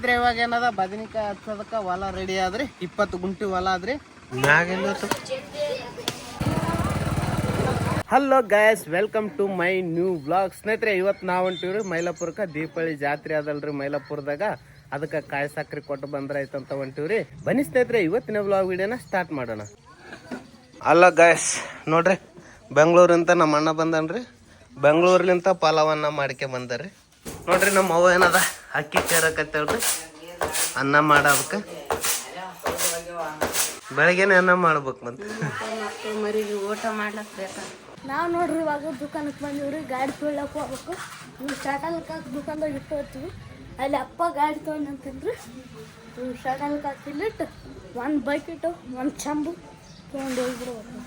ಸ್ನೇಹಿತರೆ ಇವಾಗ ಏನದ? ಬದನಿಕಾಯಿ ಹಚ್ಚೋದಕ್ಕ ಹೊಲ ರೆಡಿ ಆದ್ರಿ. ಇಪ್ಪತ್ತು ಗುಂಟಿ ಹೊಲ ಆದ್ರಿ. ಮ್ಯಾಗ hello guys welcome to my new blog ಸ್ನೇಹಿತರೆ ಇವತ್ತು ನಾವು ಹೊಂಟಿವ್ರಿ ಮೈಲಾಪುರಕ್ಕೆ ದೀಪಾವಳಿ ಜಾತ್ರೆ ಅದಲ್ರಿ ಮೈಲಾಪುರದಾಗ. ಅದಕ್ಕೆ ಕಾಯಿ ಸಕ್ರೆ ಕೊಟ್ಟು ಬಂದ್ರಾಯ್ತಂತ ಅಂತ ಹೊಂಟಿವ್ರಿ. ಬನ್ನಿ ಸ್ನೇಹಿತರೆ ಇವತ್ತಿನ ಬ್ಲಾಗ್ ವಿಡಿಯೋನ ಸ್ಟಾರ್ಟ್ ಮಾಡೋಣ. ಅಲ್ಲ ಗಾಯಸ್ ನೋಡ್ರಿ ಬೆಂಗಳೂರಿಂದ ನಮ್ಮ ಅಣ್ಣ ಬಂದನ್ರಿ. ಬೆಂಗಳೂರ್ಲಿಂತ ಪಲಾವನ್ನ ಮಾಡ್ಕೆ ಬಂದರಿ ನೋಡ್ರಿ ನಮ್ಮ ಅವ್ವ ಏನದ? ಅಕ್ಕಿ ಕೇರಕತ್ತೇಳ್ರಿ ಅನ್ನ ಮಾಡೋದಕ್ಕೆ ಬೆಳಗ್ಗೆನೆ ಅನ್ನ ಮಾಡ್ಬೇಕು ಮತ್ತೆ. ಮರಿಗೆ ಊಟ ಮಾಡ್ಲಕ್ ಬೇಕ ನಾವು ನೋಡ್ರಿ ಇವಾಗ ದುಕಾನಕ್ಕೆ ಬಂದಿವ್ರಿ, ಗಾಡಿ ತೊಗೊಳಕ್ ಹೋಗ್ಬೇಕು. ನೀವು ಶಾಟಲ್ಕ ದುಕಾನ್ದಾಗ ಇಟ್ಟು ಹೋಗ್ತೀವಿ. ಅಲ್ಲಿ ಅಪ್ಪ ಗಾಡಿ ತೊಗೊಂಡಂತಂದ್ರಿ ನೀವು ಕಾಕ್ ಇಲ್ಲಿಟ್ಟು ಒಂದು ಬಕೆಟು ಒಂದು ಚಂಬು ತೊಗೊಂಡು ಹೋಗ್ಬಿಡ್ಬೇಕು.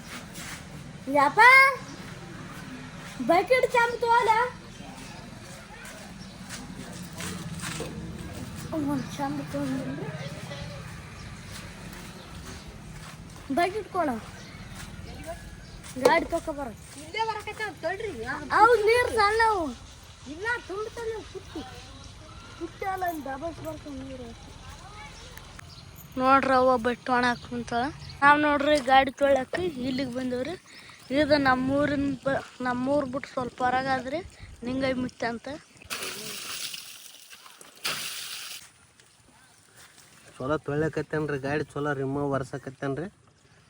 ಯಪ್ಪ ಬಕೆಟ್ ಚಂಬು ತಗೋಲ ಒಂದು ಚಂದ ತೊಗೊಂಡ್ರಿ ಬೈಕ್ ಇಟ್ಕೊಳ. ಗಾಡಿ ತಗೊಬರ ಅವು ನೀರು ಸಣ್ಣವು ಇಲ್ಲ ತುಂಬ್ತಾನೆ ಪುಟ್ಟಿ. ಪುಟ್ಟಿ ಅಲ್ಲ ದಬಸ್ ಬರ್ತಾವ ನೀರು. ನೋಡ್ರಿ ಅವ ಬಟ್ಟೆ ಒಣಕ್ ಕುಂತಾಳ ನಾವು ನೋಡ್ರಿ ಗಾಡಿ ತೊಳಕ್ಕೆ ಇಲ್ಲಿಗೆ ಬಂದವ್ರಿ. ಇದು ನಮ್ಮೂರಿನ ಬ ನಮ್ಮೂರು ಬಿಟ್ಟು ಸ್ವಲ್ಪ ಹೊರಗಾದ್ರಿ ನಿಂಗೈ ಮುಚ್ಚಂತ ಅಂತ. ಚಲೋ ತೊಳ್ಯಾಕತ್ತೇನ್ರಿ, ಗಾಡಿ ಚಲೋ ರಿಮೂವ್ ವರ್ಸಕತ್ತೇನ್ರಿ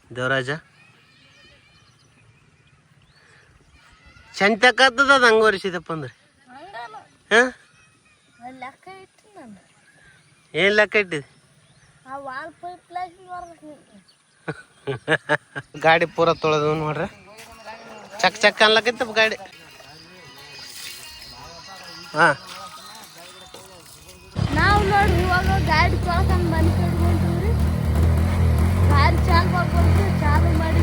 ದೇವರಾಜ. ಚಂತ ಅದು ಹಂಗೆ ಒರೆಸಿದಪ್ಪ ಅಂದ್ರೆ. ಹಾಂ? ಲೆಕ್ಕ ಇಟ್ಟು ಏನು ಲೆಕ್ಕ ಇಟ್ಟಿದೆ? ಗಾಡಿ ಪೂರ ತೊಳೆದು ನೋಡ್ರಿ. ಚಕ್ ಚಕ್ ಅನ್ಲಕತ್ತಪ್ಪ ಗಾಡಿ. ಹಾಂ ನಾವು ನೋಡ್ರಿ ಇವಾಗ ಗಾಡಿ ತೊಳ್ಕೊಂಡು ಮನೆ ಕಟ್ಕೊಂತೀವ್ರಿ ಗಾಡಿ ಚಾಲು ಮಾಡ್ಕೊಂಡು ಚಾಲು ಮಾಡಿ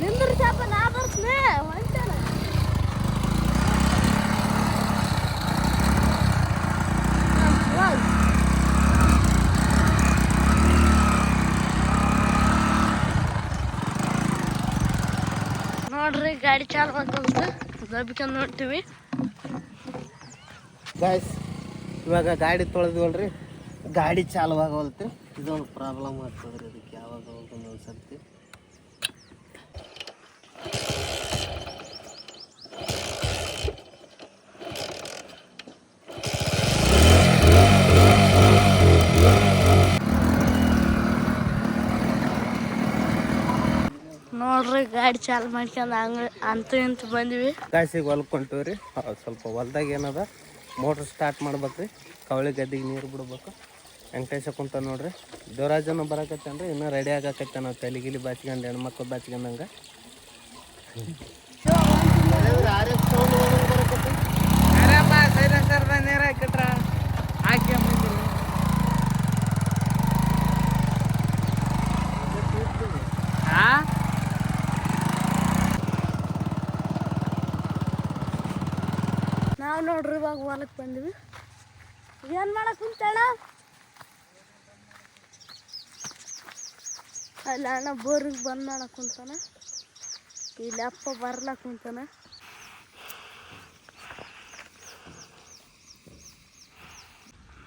ನಿಂದ್ರ ಚಾಪ ನಾ ಬರ್ತೀನಿ ಹೊಂಟಲ್ಲ ಹೋಗ್ ನೋಡ್ರಿ ಗಾಡಿ ಚಾಲು ಆಗಲ್ದು ದಬ್ಬಿಕೊಂಡು ನೋಡ್ತೀವಿ ಗಾಯ್ಸ್ ಇವಾಗ ಗಾಡಿ ತೊಳೆದ್ವಲ್ರಿ ಗಾಡಿ ಚಾಲು ಆಗವಲ್ತು. ಇದೊಂದು ಪ್ರಾಬ್ಲಮ್ ಆಗ್ತದ್ರಿ ಅದಕ್ಕೆ ಯಾವಾಗ ಒಂದೊಂದು ಸರ್ತಿ ನೋಡ್ರಿ ಗಾಡಿ ಚಾಲು ಮಾಡ್ಕೊಂಡು ಹಂಗ ಅಂತ ಇಂತ ಬಂದ್ವಿ. ಕಾಸಿಗೆ ಹೊಲಕ್ಕೆ ಹೊಂಟಿವ್ರಿ. ಹೌದ್ ಸ್ವಲ್ಪ ಹೊಲ್ದಾಗ ಏನದ ಮೋಟ್ರ್ ಸ್ಟಾರ್ಟ್ ಮಾಡ್ಬೇಕ್ರಿ. ಕವಳಿ ಗದ್ದಿಗೆ ನೀರು ಬಿಡ್ಬೇಕು. ವೆಂಕಟೇಶ ಕುಂತ ನೋಡ್ರಿ. ದೇವರಾಜನ ಬರಕತ್ತೇನ್ರಿ? ಇನ್ನೂ ರೆಡಿ ಆಗಕತ್ತ ನಾವು ತಲೆಗಿಲಿ ಬಾಚ್ಕೊಂಡು ಹೆಣ್ಮಕ್ಳು ಬಾಚ್ಕೊಂಡಂಗ. ನಾವು ನೋಡ್ರಿ ಇವಾಗ ಹೊಲಕ್ಕೆ ಬಂದ್ವಿ. ಏನ್ ಮಾಡಕ್ ಕುಂತಣ್ಣ? ಅಲ್ಲಿ, ಅಣ್ಣ, ಬೋರಿಗೆ ಬಂದ್ ಮಾಡಕ್ ಕುಂತಾನ ಇಲ್ಲಿ ಅಪ್ಪ ಬರ್ಲಾಕ್ ಕುಂತಾನ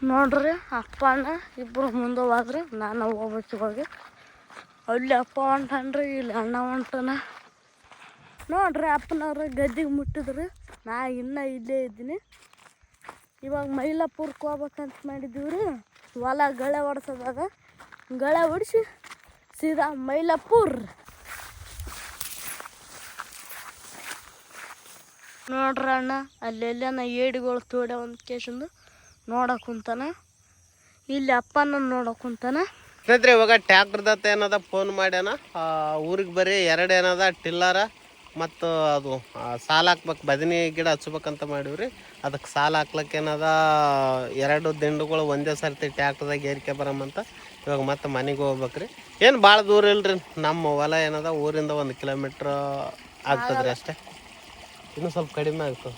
ನೋಡ್ರಿ, ಅಪ್ಪ ಅಣ್ಣ ಇಬ್ಬರು ಮುಂದೆ ಹೋದ್ರೆ ನಾನು ಹೋಗ್ಬೇಕು ಹೋಗಿ ಅಲ್ಲಿ ಅಪ್ಪ ಹೊಂಟನ್ರಿ, ಇಲ್ಲಿ ಅಣ್ಣ ಹೊಂಟನ. ನೋಡ್ರಿ, ಅಪ್ಪನವ್ರು ಗದ್ದಿಗೆ ಮುಟ್ಟಿದ್ರು. ನಾ ಇನ್ನೂ ಇಲ್ಲೇ ಇದ್ದೀನಿ. ಇವಾಗ ಮೈಲಾಪುರಕ್ಕೆ ಹೋಗ್ಬೇಕಂತ ಮಾಡಿದ್ದೀವ್ರಿ. ಹೊಲ ಗಳೆ ಹೊಡ್ಸೋದಾಗ ಗಳೆ ಹೊಡಿಸಿ ಸೀದಾ ಮೈಲಾಪುರ್. ನೋಡ್ರಿ ಅಣ್ಣ ಅಲ್ಲೆಲ್ಲ ಏಡಿಗಳು ತೋಡ ಒಂದು ಕೇಶಂದು ನೋಡಕ್ ಕುಂತಾನ. ಇಲ್ಲಿ ಅಪ್ಪನ ನೋಡಕ್ ಕುಂತಾನ. ಸ್ನೇಹಿತರೆ, ಇವಾಗ ಟ್ಯಾಕ್ಟ್ರದತ್ತ ಏನದ ಫೋನ್ ಮಾಡ್ಯಾನ. ಊರಿಗೆ ಬರೀ ಎರಡು ಏನದ ಟಿಲ್ಲರ ಮತ್ತು ಅದು ಸಾಲ ಹಾಕ್ಬೇಕು, ಬದನೆ ಗಿಡ ಹಚ್ಬೇಕಂತ ಮಾಡೀವ್ರಿ. ಅದಕ್ಕೆ ಸಾಲ ಹಾಕ್ಲಕ್ಕೆ ಏನದ ಎರಡು ದಿಂಡುಗಳು ಒಂದೇ ಸರ್ತಿ ಟ್ಯಾಕ್ಟ್ರದಾಗ ಏರಿಕೆ ಬರಮ್ಮಂತ ಇವಾಗ ಮತ್ತೆ ಮನೆಗೆ ಹೋಗ್ಬೇಕ್ರಿ. ಏನು ಭಾಳ ದೂರ ಇಲ್ರಿ, ನಮ್ಮ ಹೊಲ ಏನದ ಊರಿಂದ ಒಂದು ಕಿಲೋಮೀಟ್ರ್ ಆಗ್ತದ್ರಿ ಅಷ್ಟೇ. ಇನ್ನೂ ಸ್ವಲ್ಪ ಕಡಿಮೆ ಆಗ್ತದೆ.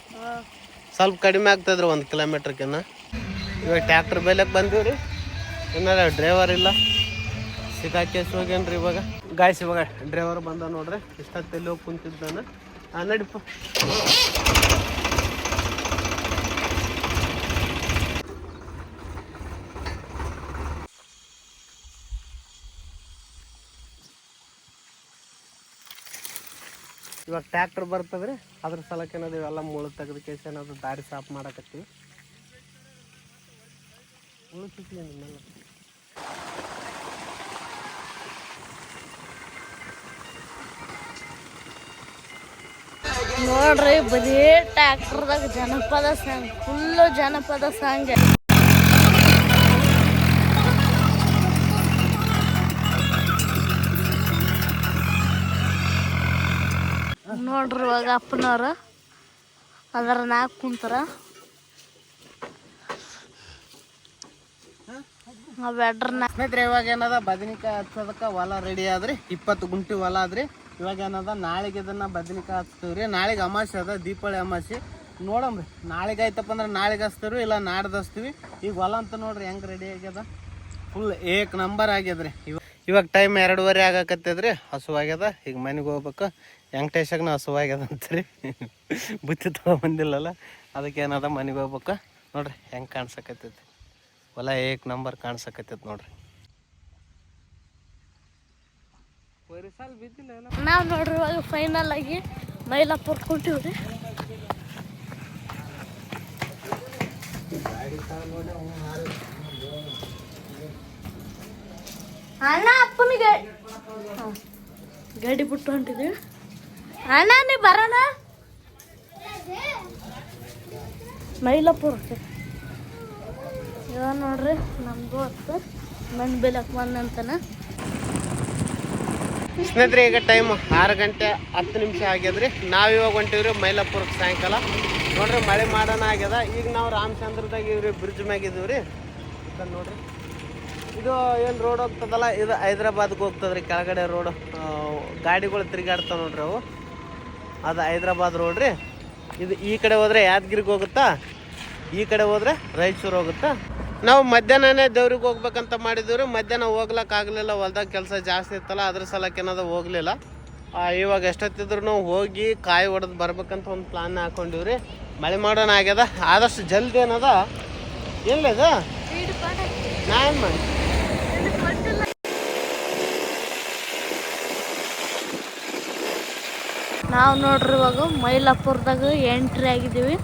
ಸ್ವಲ್ಪ ಕಡಿಮೆ ಆಗ್ತದ್ರಿ ಒಂದು ಕಿಲೋಮೀಟ್ರ್ಕಿನ್ನ. ಇವಾಗ ಟ್ಯಾಕ್ಟ್ರ್ ಬೆಲೆಗೆ ಬಂದೀವಿ ರೀ ಏನಾರ ಡ್ರೈವರ್ ಇಲ್ಲ. ಸಿಕ್ಕಾಕೇಸ್ ಹೋಗ್ಯಾನ್ರಿ ಇವಾಗ. ಗಾಯ್ಸ್ ಇವಾಗ ಡ್ರೈವರ್ ಬಂದ ನೋಡ್ರಿ. ಇಷ್ಟೊತ್ತೆಲ್ಲಿ ಹೋಗಿ ಕುಂತಿದ್ದಾನ. ಆ, ನಡಿಪ. ಇವಾಗ ಟ್ರ್ಯಾಕ್ಟರ್ ಬರ್ತದ್ರಿ. ಅದ್ರ ಸಲಕ್ಕೆ ಏನದು ಇವೆಲ್ಲ ಮುಳು ತೆಗೆದ ಕೇಸ್ ಏನದು ದಾರಿ ಸಾಫ್ ಮಾಡಕತ್ತೀವಿ. ಮುಳ್ಳು ನೋಡ್ರಿ, ಬರೀ ಟ್ರ್ಯಾಕ್ಟರ್ದಾಗ ಜನಪದ ಸಾಂಗ್ ಫುಲ್ಲು ಜನಪದ ಸಾಂಗ್. ನೋಡ್ರಿ ಇವಾಗ ಅಪ್ಪನವ್ರು, ಅದರ ನಾಲ್ಕು ಕುಂತಾರ. ಇವಾಗ ಏನದ? ಬದನಿಕಾಯಿ ಹಚ್ಚೋದಕ್ಕೆ ಹೊಲ ರೆಡಿ ಆದ್ರಿ, ಇಪ್ಪತ್ತು ಗುಂಟಿ ಹೊಲ ಆದ್ರಿ. ಇವಾಗ ಏನದ, ನಾಳೆಗೆ ಇದನ್ನ ಬದನಿಕಾಯಿ ರೀ ನಾಳೆಗೆ ಅಮಾಸೆ ಅದ, ದೀಪಾವಳಿ ಅಮಾಸೆ ನೋಡಮ್ರಿ ನಾಳೆಗೆ ಆಯ್ತಪ್ಪ ಅಂದ್ರೆ ನಾಳೆಗೆ ಹಚ್ತೀವ್ರಿ, ಇಲ್ಲ ನಾಡ್ದು ಹಚ್ತೀವಿ. ಈಗ ಹೊಲ ಅಂತ ನೋಡ್ರಿ, ಹೆಂಗ್ ರೆಡಿ ಆಗ್ಯದ? ಫುಲ್ ಏಕ್ ನಂಬರ್ ಆಗ್ಯದ್ರಿ. ಇವಾಗ ಇವಾಗ ಟೈಮ್ ಎರಡೂವರೆ ಆಗಾಕತ್ತದ್ರಿ, ಹಸುವಾಗ್ಯದ. ಈಗ ಮನೆಗೆ ಹೋಗ್ಬೇಕು. ವೆಂಕಟೇಶಾಗ ಹಸುವಾಗ್ಯದ ಅಂತ್ರಿ ಬುತ್ತಿ ತೊಗೊಂಬಂದಿಲ್ಲಲ್ಲ, ಅದಕ್ಕೆ ಏನದ ಮನೆಗೆ ಹೋಗ್ಬೇಕು. ನೋಡ್ರಿ, ಹೆಂಗೆ ಕಾಣ್ಸಕತ್ತೈತಿ. ಹೊಲ ಏಕ್ ನಂಬರ್ ಕಾಣ್ಸಕತ್ತೈತಿ ನೋಡ್ರಿ. ನಾವು ನೋಡ್ರಿ ಇವಾಗ ಫೈನಲ್ ಆಗಿ ಮೈಲಾಪುರ್ ಕುಂತೀವ್ರಿ. ಅಣ್ಣ ಅಪ್ಪನಿಗೆ ಗಾಡಿ ಬಿಟ್ಟು ಹೊಂಟಿದ್ವಿ ಅಣ್ಣ, ನೀ ಬರೋಣ? ಮೈಲಾಪುರಕ್ಕೆ ಇವಾಗ ನೋಡ್ರಿ, ನಮ್ದು ಅಷ್ಟು ಮಣ್ಣು ಬೆಲಕ್ ಬಂದಂತನ ಸ್ನೇಹಿತರೆ, ಈಗ ಟೈಮ್ ಆರು ಗಂಟೆ ಹತ್ತು ನಿಮಿಷ ಆಗ್ಯದ್ರಿ ನಾವು ಇವಾಗ ಹೊಂಟಿವ್ರಿ ಮೈಲಾಪುರಕ್ಕೆ ಸಾಯಂಕಾಲ. ನೋಡ್ರಿ, ಮಳೆ ಮಾಡೋಣ ಆಗ್ಯದ. ಈಗ ನಾವು ರಾಮಚಂದ್ರದಾಗ ಇವ್ರಿ ಬ್ರಿಡ್ಜ್ ಮ್ಯಾಗ ಇದೀವ್ರಿ ಈ ಕಡೆ ನೋಡ್ರಿ. ಇದು ಏನು ರೋಡ್ ಹೋಗ್ತದಲ್ಲ, ಇದು ಹೈದ್ರಾಬಾದ್ಗೆ ಹೋಗ್ತದ್ರಿ. ಕೆಳಗಡೆ ರೋಡ್ ಗಾಡಿಗಳು ತಿರುಗಾಡ್ತಾವ ನೋಡ್ರಿ ಅವು. ಅದು ಹೈದ್ರಾಬಾದ್ ರೋಡ್ ರೀ. ಇದು ಈ ಕಡೆ ಹೋದ್ರೆ ಯಾದಗಿರಿಗೆ ಹೋಗುತ್ತಾ? ಈ ಕಡೆ ಹೋದ್ರೆ ರಾಯಚೂರು ಹೋಗುತ್ತಾ? ನಾವು ಮಧ್ಯಾಹ್ನನೇ ದೇವ್ರಿಗೆ ಹೋಗ್ಬೇಕಂತ ಮಾಡಿದ್ರು ಮಧ್ಯಾಹ್ನ ಹೋಗ್ಲಕ್ಕೆ ಆಗ್ಲಿಲ್ಲ, ಹೊಲ್ದಾಗ ಕೆಲಸ ಜಾಸ್ತಿ ಇತ್ತಲ್ಲ, ಅದ್ರ ಸಲಕ್ಕೆ ಏನಾದ್ರು ಹೋಗ್ಲಿಲ್ಲ. ಇವಾಗ ಎಷ್ಟೊತ್ತಿದ್ರು ಹೋಗಿ ಕಾಯಿ ಹೊಡೆದು ಬರ್ಬೇಕಂತ ಒಂದು ಪ್ಲಾನ್ ಹಾಕೊಂಡಿವ್ರಿ. ಮಳೆ ಮಾಡೋಣ ಆಗ್ಯದ. ಆದಷ್ಟು ಜಲ್ದಿ ಏನದ? ಎಲ್ಲದ ನಾ ಏನು ಮಾಡಿ ನಾವು ನೋಡ್ರಿ ಇವಾಗ ಮೈಲಾಪುರದಾಗ ಎಂಟ್ರಿ ಆಗಿದ್ದೀವಿ.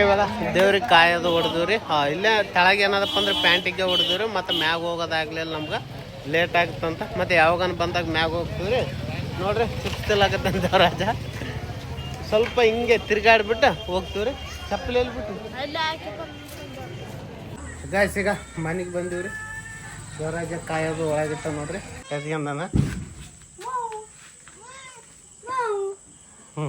ಇವಾಗ ದೇವ್ರಿಗೆ ಕಾಯೋದು ಹೊಡೆದಿವ್ರಿ ಇಲ್ಲೇ ಕೆಳಗೆ ಏನದಪ್ಪ ಅಂದ್ರೆ ಪ್ಯಾಂಟಿಗೆ ಹೊಡೆದ್ರಿ ಮತ್ತು ಮ್ಯಾಗ ಹೋಗೋದಾಗ್ಲಿಲ್ಲ ನಮ್ಗೆ. ಲೇಟ್ ಆಗ್ತಂತ ಮತ್ತು ಯಾವಾಗನ ಬಂದಾಗ ಮ್ಯಾಗ ಹೋಗ್ತೀವ್ರಿ ನೋಡ್ರಿ ಸುತ್ತಿಲಾಗತ್ತೆ ದೇವರಾಜ ಸ್ವಲ್ಪ ಹಿಂಗೆ ತಿರ್ಗಾಡ್ಬಿಟ್ಟು ಹೋಗ್ತೀವ್ರಿ ಚಪ್ಪಲಿ ಎಲ್ಲಿ ಬಿಟ್ಟು ಗಾಯ್ಸ್ ಈಗ ಮನೆಗೆ ಬಂದೀವ್ರಿ ದೇವರಾಜ ಕಾಯೋದು ಒಳಗಿತ್ತ ನೋಡ್ರಿ. ಎದ್ಕೊಂಡನ ಹ್ಞೂ